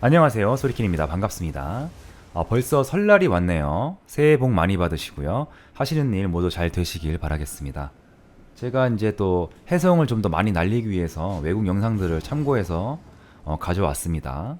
안녕하세요. 소리킨입니다. 반갑습니다. 아, 벌써 설날이 왔네요. 새해 복 많이 받으시고요. 하시는 일 모두 잘 되시길 바라겠습니다. 제가 이제 또 해성을 좀 더 많이 날리기 위해서 외국 영상들을 참고해서 어, 가져왔습니다.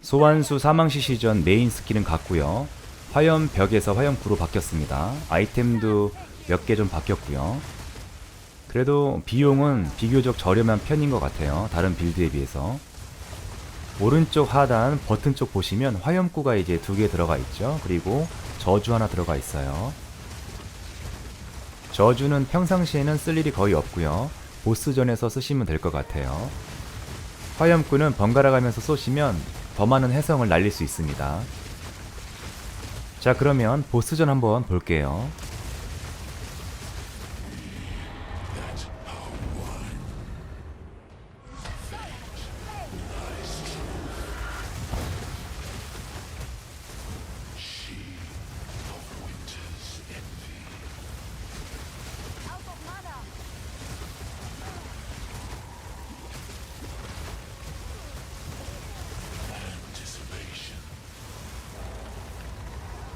소환수 사망시 시전 메인 스킬은 같고요. 화염 벽에서 화염 구로 바뀌었습니다. 아이템도 몇 개 좀 바뀌었고요. 그래도 비용은 비교적 저렴한 편인 것 같아요. 다른 빌드에 비해서. 오른쪽 하단 버튼 쪽 보시면 화염구가 이제 두 개 들어가 있죠. 그리고 저주 하나 들어가 있어요. 저주는 평상시에는 쓸 일이 거의 없고요. 보스전에서 쓰시면 될 것 같아요. 화염구는 번갈아 가면서 쏘시면 더 많은 해성을 날릴 수 있습니다. 자, 그러면 보스전 한번 볼게요.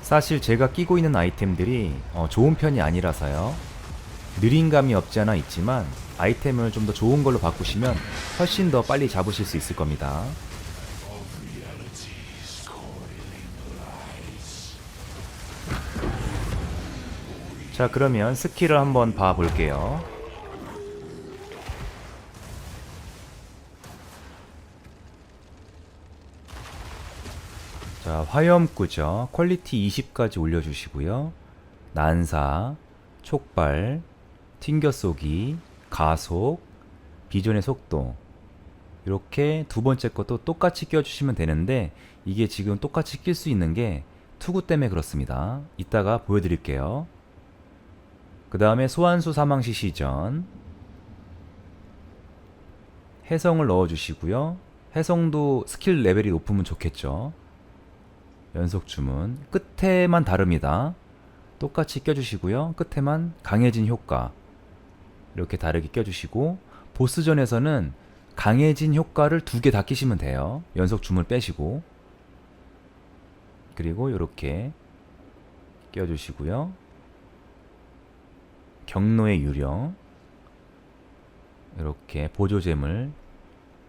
사실 제가 끼고 있는 아이템들이 어, 좋은 편이 아니라서요. 느린 감이 없지 않아 있지만 아이템을 좀 더 좋은 걸로 바꾸시면 훨씬 더 빨리 잡으실 수 있을 겁니다. 자, 그러면 스킬을 한번 봐 볼게요. 자, 화염구죠. 퀄리티 20까지 올려주시고요. 난사, 촉발, 튕겨쏘기, 가속, 비전의 속도. 이렇게 두 번째 것도 똑같이 껴주시면 되는데 이게 지금 똑같이 낄 수 있는 게 투구 때문에 그렇습니다. 이따가 보여드릴게요. 그 다음에 소환수 사망시 시전 해성을 넣어주시고요. 해성도 스킬 레벨이 높으면 좋겠죠. 연속 주문 끝에만 다릅니다. 똑같이 껴주시고요. 끝에만 강해진 효과 이렇게 다르게 껴주시고 보스전에서는 강해진 효과를 두 개 다 끼시면 돼요. 연속 주문 빼시고 그리고 이렇게 껴주시고요. 경로의 유령 이렇게 보조잼을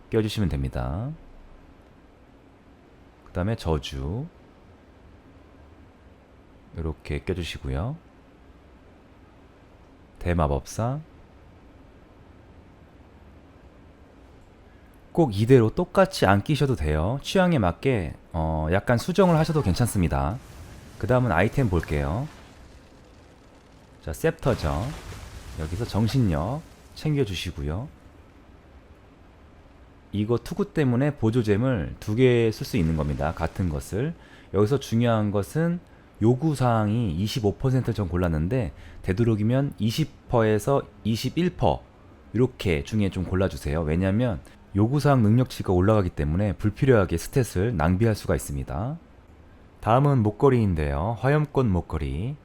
껴주시면 됩니다. 그 다음에 저주 이렇게 껴주시고요. 대마법사 꼭 이대로 똑같이 안 끼셔도 돼요. 취향에 맞게 어, 약간 수정을 하셔도 괜찮습니다. 그 다음은 아이템 볼게요. 자, 셉터죠. 여기서 정신력 챙겨주시고요. 이거 투구 때문에 보조잼을 두 개 쓸 수 있는 겁니다. 같은 것을. 여기서 중요한 것은 요구 사항이 25%전 골랐는데 되도록이면 20%에서 21% 이렇게 중에 좀 골라주세요. 왜냐하면 요구 사항 능력치가 올라가기 때문에 불필요하게 스탯을 낭비할 수가 있습니다. 다음은 목걸이인데요. 화염꽃 목걸이.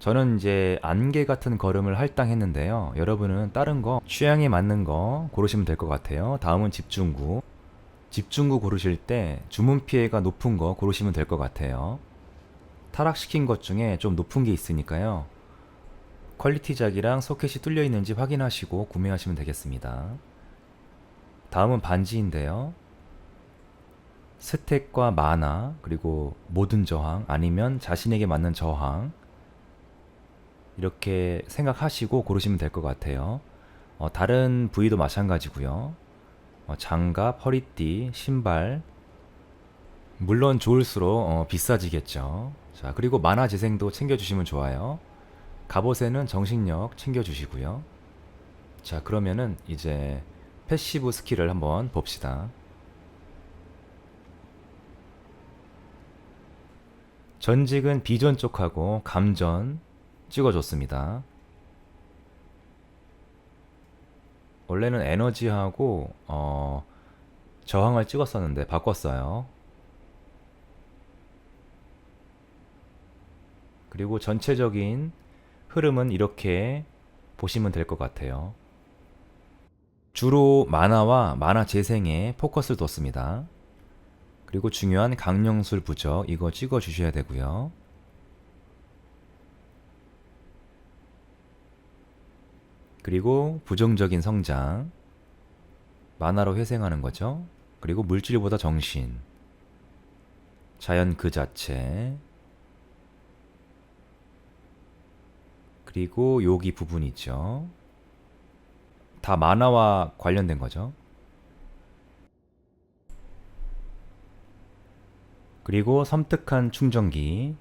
저는 이제 안개 같은 걸음을 할당했는데요. 여러분은 다른 거 취향에 맞는 거 고르시면 될 것 같아요. 다음은 집중구. 집중구 고르실 때 주문 피해가 높은 거 고르시면 될 것 같아요. 타락시킨 것 중에 좀 높은 게 있으니까요. 퀄리티작이랑 소켓이 뚫려 있는지 확인하시고 구매하시면 되겠습니다. 다음은 반지인데요. 스택과 마나, 그리고 모든 저항, 아니면 자신에게 맞는 저항, 이렇게 생각하시고 고르시면 될 것 같아요. 어, 다른 부위도 마찬가지고요. 어, 장갑, 허리띠, 신발, 물론 좋을수록 어, 비싸지겠죠. 자, 그리고 만화 재생도 챙겨주시면 좋아요. 갑옷에는 정신력 챙겨주시고요. 자, 그러면은 이제 패시브 스킬을 한번 봅시다. 전직은 비전 쪽하고 감전 찍어줬습니다. 원래는 에너지하고 어, 저항을 찍었었는데 바꿨어요. 그리고 전체적인 흐름은 이렇게 보시면 될 것 같아요. 주로 만화와 만화 재생에 포커스를 뒀습니다. 그리고 중요한 강령술 부적 이거 찍어 주셔야 되고요. 그리고 부정적인 성장 만화로 회생하는 거죠. 그리고 물질보다 정신 자연 그 자체 그리고 여기 부분 있죠. 다 만화와 관련된 거죠. 그리고 섬뜩한 충전기.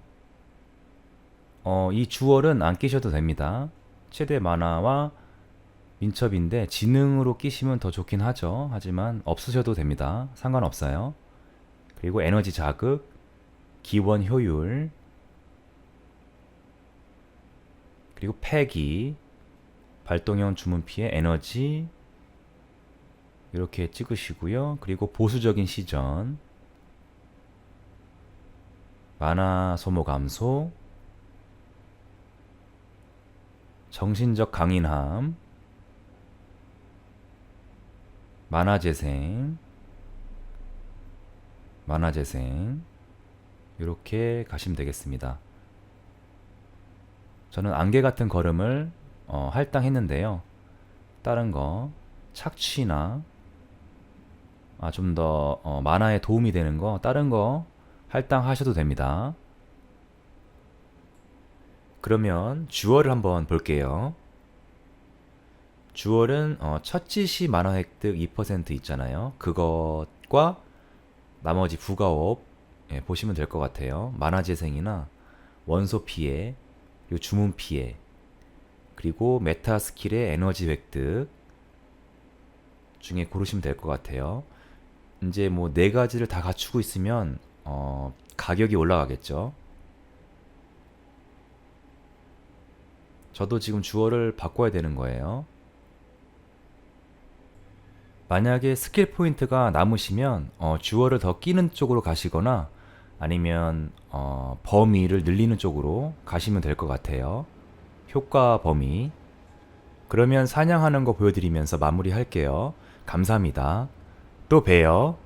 어, 이 주얼은 안 끼셔도 됩니다. 최대 만화와 민첩인데 지능으로 끼시면 더 좋긴 하죠. 하지만 없으셔도 됩니다. 상관없어요. 그리고 에너지 자극, 기원 효율, 그리고 패기, 발동형 주문 피해 에너지 이렇게 찍으시고요. 그리고 보수적인 시전, 만화 소모 감소, 정신적 강인함, 만화 재생, 만화 재생 이렇게 가시면 되겠습니다. 저는 안개 같은 걸음을 어, 할당했는데요. 다른 거 착취나 아, 좀더 어, 만화에 도움이 되는 거 다른 거 할당하셔도 됩니다. 그러면 주얼을 한번 볼게요. 주얼은 어, 첫 지시 만화 획득 2% 있잖아요. 그것과 나머지 부가업 예, 보시면 될 것 같아요. 만화 재생이나 원소 피해, 그리고 주문 피해, 그리고 메타 스킬의 에너지 획득 중에 고르시면 될 것 같아요. 이제 뭐 네 가지를 다 갖추고 있으면 어, 가격이 올라가겠죠. 저도 지금 주어를 바꿔야 되는 거예요. 만약에 스킬 포인트가 남으시면 어, 주어를 더 끼는 쪽으로 가시거나 아니면 어, 범위를 늘리는 쪽으로 가시면 될 것 같아요. 효과 범위. 그러면 사냥하는 거 보여드리면서 마무리할게요. 감사합니다. 또 봬요.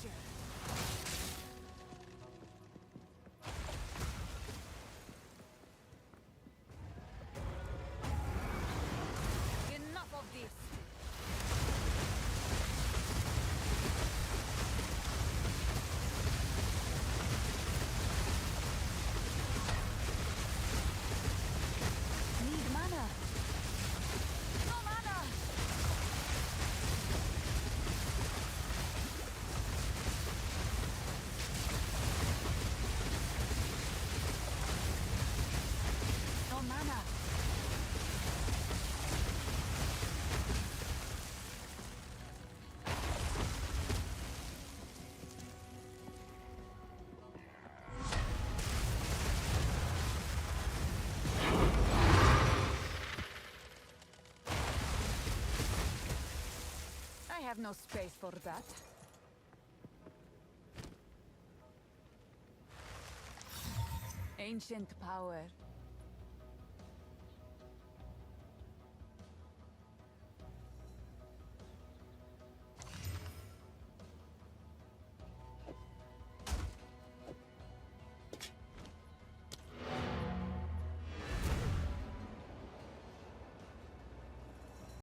future. Have no space for that. Ancient power.